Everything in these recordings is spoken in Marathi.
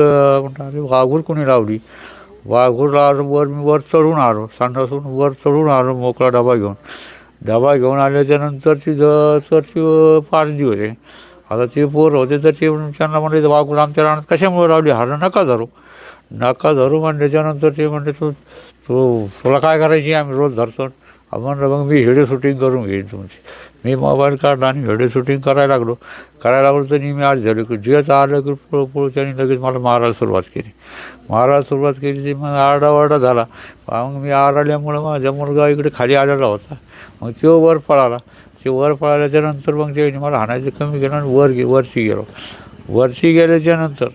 अं, वाघूर कोणी लावली वाघूर लावलं वर मी वर चढून आलो सांडासून वर चढून आलो मोकळा डबा घेऊन डबा घेऊन आल्याच्यानंतर ती ज तर ती अं, होते आता ते पोर होते तर ते त्यांना म्हणले वाघूर आमच्या रानात कशामुळे लावली हार नका धरू नका धरू म्हणल्याच्यानंतर ते म्हणले तू तू तुला काय करायची आम्ही रोज धरतो म्हणलं मग मी व्हिडिओ शूटिंग करून घेईन तुमची. मी मोबाईल काढला आणि व्हिडिओ शूटिंग करायला लागलो. करायला लागलो तर मी आज झालो. की जेच आलं की पुळ पुळ त्यांनी लगेच मला मारायला सुरुवात केली. मारायला सुरुवात केली ती मग आरडाओरडा झाला. मग मी आरडल्यामुळं माझा मुलगा इकडे खाली आलेला होता. मग तो वर पळाला. ते वर पळाल्याच्यानंतर मग त्यांनी मला हाणायचं कमी केलं आणि वर गे वरती गेलो. वरती गेल्याच्यानंतर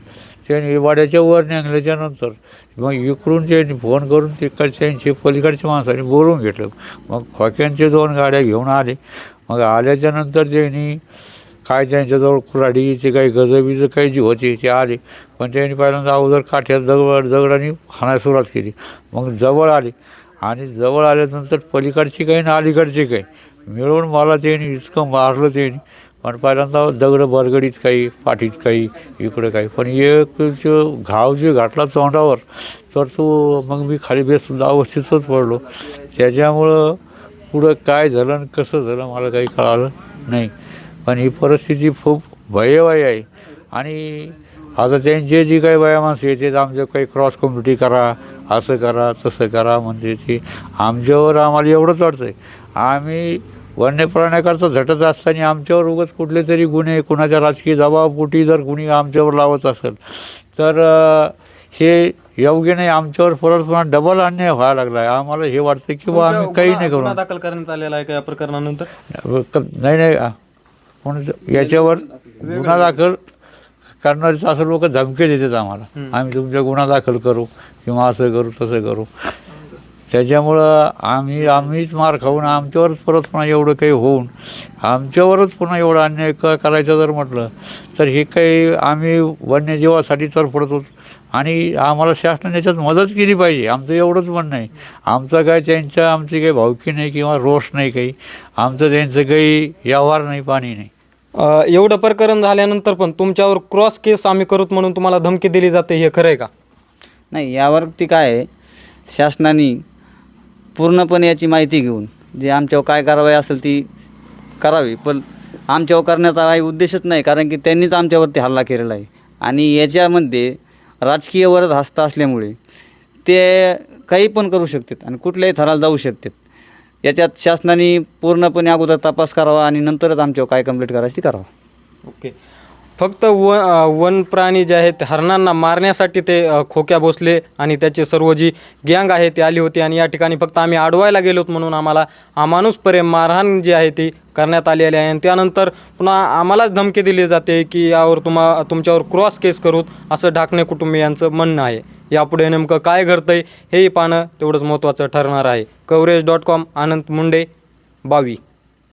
त्यांनी वाड्याच्या वर निघाल्याच्या नंतर मग इकडून त्यांनी फोन करून तिकडच्यांचे पलीकडच्या माणसाने बोलवून घेतलं. मग खोक्यांचे दोन गाड्या घेऊन आले. मग आल्याच्यानंतर त्यांनी काय त्यांच्याजवळ कुऱ्हाडीचे काही गजबीचं काही जी होते ते आले. पण त्यांनी पहिल्यांदा अगोदर काठ्यात दगड दगडाने हाणायला सुरुवात केली. मग जवळ आले. आणि जवळ आल्यानंतर पलीकडची काही ना अलीकडची काही. मिळून मला त्यांनी इतकं मारलं त्यांनी. पण पहिल्यांदा दगड बरगडीत काही पाठीत काही इकडं काही. पण एक जो घाव जे घाटला तोंडावर तर तो मग मी खाली बेसुद्धा अवस्थितच पडलो. त्याच्यामुळं पुढं काय झालं आणि कसं झालं मला काही कळालं नाही. पण ही परिस्थिती खूप भयवाई आहे. आणि आता त्यांचे जी काही बाया माणसं येते आमचं काही क्रॉस कम्युनिटी करा असं करा तसं करा म्हणजे ते. आमच्यावर आम्हाला एवढंच वाटतं आहे आम्ही वन्य प्राण्याकरता झटत असताना आमच्यावर उगाच कुठले तरी गुन्हे कुणाच्या राजकीय दबावपोटी जर कुणी आमच्यावर लावत असेल तर हे योग्य नाही. आमच्यावर परत पुन्हा डबल अन्याय व्हायला लागला आहे आम्हाला हे वाटतं की बा आम्ही काही नाही गुन्हा करू दाखल करण्यात आलेला आहे का या प्रकरणानंतर? नाही नाही. कोण याच्यावर गुन्हा दाखल करणारे असं लोक धमके देतात आम्हाला. आम्ही तुमच्या गुन्हा दाखल करू किंवा असं करू तसं करू. त्याच्यामुळं आम्ही आम्हीच मार खाऊन आमच्यावरच परत पुन्हा एवढं काही होऊन आमच्यावरच पुन्हा एवढं अन्याय क करायचं जर म्हटलं तर हे काही आम्ही वन्यजीवासाठी तर पडतो आणि आम्हाला शासनाने याच्यात मदत केली पाहिजे आमचं एवढंच म्हणणं आहे. आमचं काय त्यांच्या आमची काही भावकी नाही किंवा रोष नाही काही. आमचं त्यांचं काही व्यवहार नाही पाणी नाही. एवढं प्रकरण झाल्यानंतर पण तुमच्यावर क्रॉस केस आम्ही करूत म्हणून तुम्हाला धमकी दिली जाते हे खरं आहे का? नाही यावरती काय आहे? शासनाने पूर्णपणे याची माहिती घेऊन जे आमच्यावर काय कारवाई असेल ती करावी. पण आमच्यावर करण्याचा काही उद्देशच नाही कारण की त्यांनीच आमच्यावरती हल्ला केलेला आहे. आणि याच्यामध्ये राजकीय वरद हस्त असल्यामुळे ते काही पण करू शकतात आणि कुठल्याही थराला जाऊ शकतात. याच्यात शासनाने पूर्णपणे अगोदर तपास करावा आणि नंतरच आमच्यावर काय कंप्लीट करायची करावा करावं. ओके. फक्त व वन प्राणी जे आहेत हरणांना मारण्यासाठी ते खोक्या भोसले आणि त्याचे सर्व जी गँग आहे ती आली होती आणि या ठिकाणी फक्त आम्ही अडवायला गेलोत म्हणून आम्हाला अमानुषपर्यंत मारहाण जी आहे ती करण्यात आलेली आहे. आणि त्यानंतर पुन्हा आम्हालाच धमकी दिली जाते की यावर तुम्हा तुमच्यावर क्रॉस केस करूत असं ढाकणे कुटुंबियांचं म्हणणं आहे. यापुढे नेमकं काय घडतंय हेही पाहणं तेवढंच महत्त्वाचं ठरणार आहे. Coverage dot com Anand Munde Bavi.